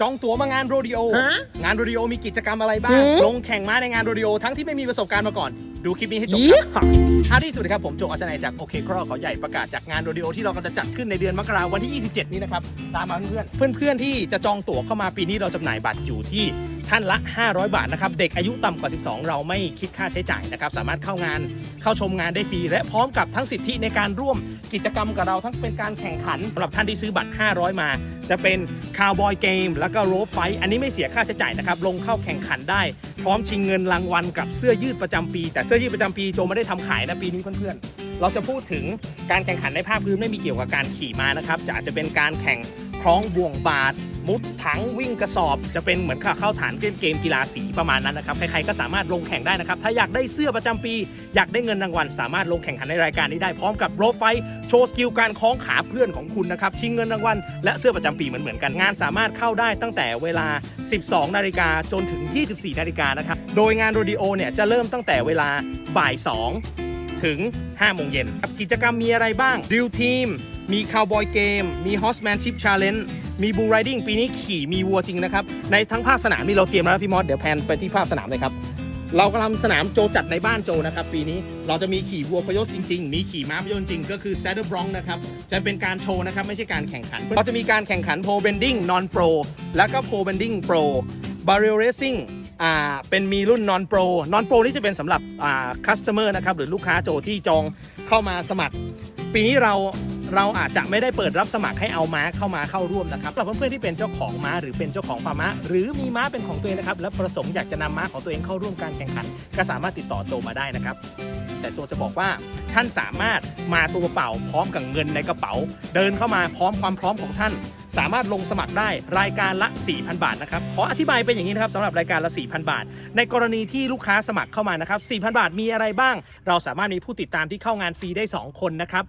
จองตั๋วมางานโรดิโอ ฮะงานโรดิโอมีกิจกรรมอะไรบ้าง หือ ลงแข่งม้าในงานโรดิโอทั้งที่ไม่มีประสบการณ์มาก่อน ดูคลิปนี้ให้จบยี่ครับห้อท้ายที่สุดนะครับ ผมโจอัจนายจากโอเคครอเขาใหญ่ประกาศจากงานโรดิโอที่เรากำลังจะจัดขึ้นในเดือนมกราวันที่ 27 นี้นะครับ ตามมาเพื่อนๆเพื่อนๆที่จะจองตั๋วเข้ามาปีนี้เราจำหน่ายบัตรอยู่ที่ ท่านละ 500 บาทนะครับ เด็กอายุต่ำกว่า 12 เราไม่คิดค่าใช้จ่ายนะครับ สามารถเข้างานเข้าชมงานได้ฟรี และพร้อมกับทั้งสิทธิในการร่วมกิจกรรมกับเราทั้งเป็นการแข่งขันสำหรับท่านที่ซื้อบัตร 500 มา จะเป็นคาวบอยเกมแล้วก็โรบไฟ อันนี้ไม่เสียค่าใช้จ่ายนะครับ ลงเข้าแข่งขันได้ พร้อมชิงเงินรางวัลกับเสื้อยืดประจำปี แต่เสื้อยืดประจำปีโจไม่ได้ทำขายนะปีนี้เพื่อนๆเราจะพูดถึงการแข่งขันในภาคพื้นไม่มีเกี่ยวกับการขี่ม้านะครับจะอาจจะเป็นการแข่ง ล้องบ่วงบาทมุดถังวิ่งกระสอบ จะเป็นเหมือนเข้าฐานเล่นเกมกีฬาสีประมาณนั้นนะครับใครๆก็สามารถลงแข่งได้นะครับ ถ้าอยากได้เสื้อประจำปี อยากได้เงินรางวัลสามารถลงแข่งขันในรายการนี้ได้พร้อมกับโรไฟโชว์สกิลการคล้องขาเพื่อนของคุณนะครับชิงเงินรางวัลและเสื้อประจำปีเหมือนๆกันงานสามารถเข้าได้ตั้งแต่เวลา 12 นาฬิกาจนถึง 24 นาฬิกานะครับโดยงานโรดิโอเนี่ยจะเริ่มตั้งแต่เวลาบ่าย 2 ถึง5โมงเย็นกิจกรรมมีอะไรบ้างดิวทีม มีคาวบอยเกม มี Horsemanship Challenge มีบู r ไรดิ้งปีนี้ขี่มีวัวจริงนะครับ ในทั้งภาคสนามนี่เราเตรียมแล้วพี่มอสเดี๋ยวแพนไปที่ภาคสนามเลยครับ เรากำลังสนามโจจัดในบ้านโจนะครับ ปีนี้เราจะมีขี่วัวพยศจริง ๆ มีขี่ม้าพยศจริงก็คือ Saddle Bronc นะครับ จะเป็นการโชว์นะครับไม่ใช่การแข่งขันเราจะมีการแข่งขัน Pro Bending Non Pro แล้วก็ Pro Bending Pro Barrel Racing อ่าเป็นมีรุ่น Non Pro Non Pro นี่จะเป็นสำหรับอ่า customer นะครับหรือลูกค้าโจที่จองเข้ามาสมัคร ปีนี้เรา เราอาจจะไม่ได้เปิดรับสมัครให้เอาม้าเข้ามาเข้าร่วมนะครับสำหรับเพื่อนๆที่เป็นเจ้าของม้าหรือเป็นเจ้าของฟาร์มม้าหรือมีม้าเป็นของตัวเองนะครับและประสงค์อยากจะนำม้าของตัวเองเข้าร่วมการแข่งขัน ก็สามารถติดต่อโจมาได้นะครับ แต่โจจะบอกว่าท่านสามารถมาตัวเปล่าพร้อมกับเงินในกระเป๋า เดินเข้ามาพร้อมความพร้อมของท่าน สามารถลงสมัครได้รายการละ 4,000 บาทนะครับขออธิบายเป็นอย่างนี้นะครับสำหรับรายการละ 4,000 บาท ในกรณีที่ลูกค้าสมัครเข้ามานะครับ4,000 บาทมีอะไรบ้าง เราสามารถมีผู้ติดตามที่เข้างานฟรีได้ 2 คนนะครับ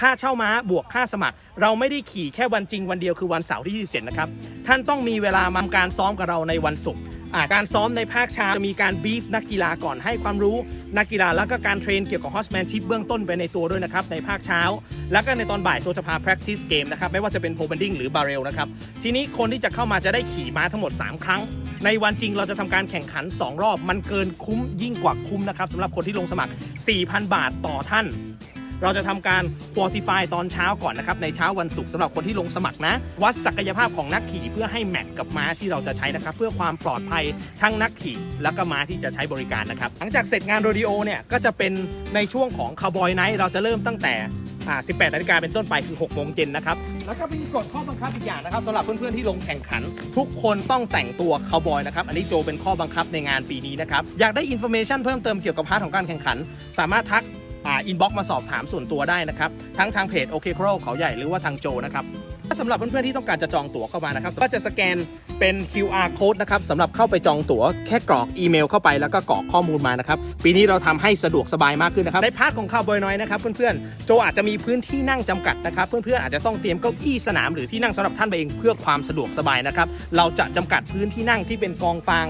ค่าเช่าม้าบวกค่าสมัคร เราไม่ได้ขี่แค่วันจริงวันเดียวคือวันเสาร์ที่ 27 นะครับ ท่านต้องมีเวลามาทำการซ้อมกับเราในวันศุกร์การซ้อมในภาคเช้าจะมีการบีฟนักกีฬาก่อนให้ความรู้นักกีฬาแล้วก็การเทรนเกี่ยวกับ horsemanship เบื้องต้นไปในตัวด้วยนะครับในภาคเช้า แล้วก็ในตอนบ่ายตัวจะพา practice game นะครับไม่ว่าจะเป็น p o bending หรือ barrel นะครับทีนี้คนที่จะเข้ามาจะได้ขี่ม้าทั้งหมด 3 ครั้ง ในวันจริงเราจะทำการแข่งขัน 2 รอบ มันเกินคุ้มยิ่งกว่าคุ้มนะครับสำหรับคนที่ลงสมัคร 4,000 บาทต่อท่าน เราจะทำการ qualify ตอนเช้าก่อนนะครับในเช้าวันศุกร์สำหรับคนที่ลงสมัครนะ วัดศักยภาพของนักขี่เพื่อให้แมทกับม้าที่เราจะใช้นะครับ เพื่อความปลอดภัยทั้งนักขี่แล้วก็ม้าที่จะใช้บริการนะครับ หลังจากเสร็จงานโรดิโอเนี่ยก็จะเป็นในช่วงของ Cowboy Night เราจะเริ่มตั้งแต่อ่า18นาฬิกาเป็นต้นไปคือ6โมงเย็นนะครับ แล้วก็มีกฎข้อบังคับอีกอย่างนะครับสำหรับเพื่อนๆที่ลงแข่งขัน ทุกคนต้องแต่งตัวคาวบอยนะครับ อันนี้โจเป็นข้อบังคับในงานปีนี้นะครับ อยากได้อินโฟเมชันเพิ่มเติมเกี่ยวกับพาร์ทของการแข่งขัน สามารถทัก อ่าอินบ็อกซ์มาสอบถามส่วนตัวได้นะครับ ทั้งทางเพจโอเคครเขาใหญ่หรือว่าทางโจนะครับถ้าสำหรับเพื่อนๆที่ต้องการจะจองตั๋วเข้ามานะครับ ก็จะสแกนเป็น QR code นะครับสำหรับเข้าไปจองตั๋วแค่กรอกอีเมลเข้าไปแล้วก็กรอกข้อมูลมานะครับ ปีนี้เราทำให้สะดวกสบายมากขึ้นนะครับ ในพาร์ทของคาวบอยน้อยนะครับ เพื่อนๆ โจอาจจะมีพื้นที่นั่งจำกัดนะครับ เพื่อนๆอาจจะต้องเตรียมเก้าอี้สนามหรือที่นั่งสำหรับท่านไปเองเพื่อความสะดวกสบายนะครับ เราจะจำกัดพื้นที่นั่งที่เป็นกองฟาง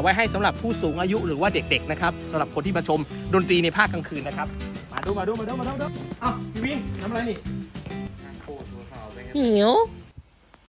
ไว้ให้สำหรับผู้สูงอายุหรือว่าเด็กๆนะครับสำหรับคนที่มาชมดนตรีในภาคกลางคืนนะครับ มาดูมาดูมาดูมาดูมาดูอ้าวพี่วินทำอะไรนี่หิว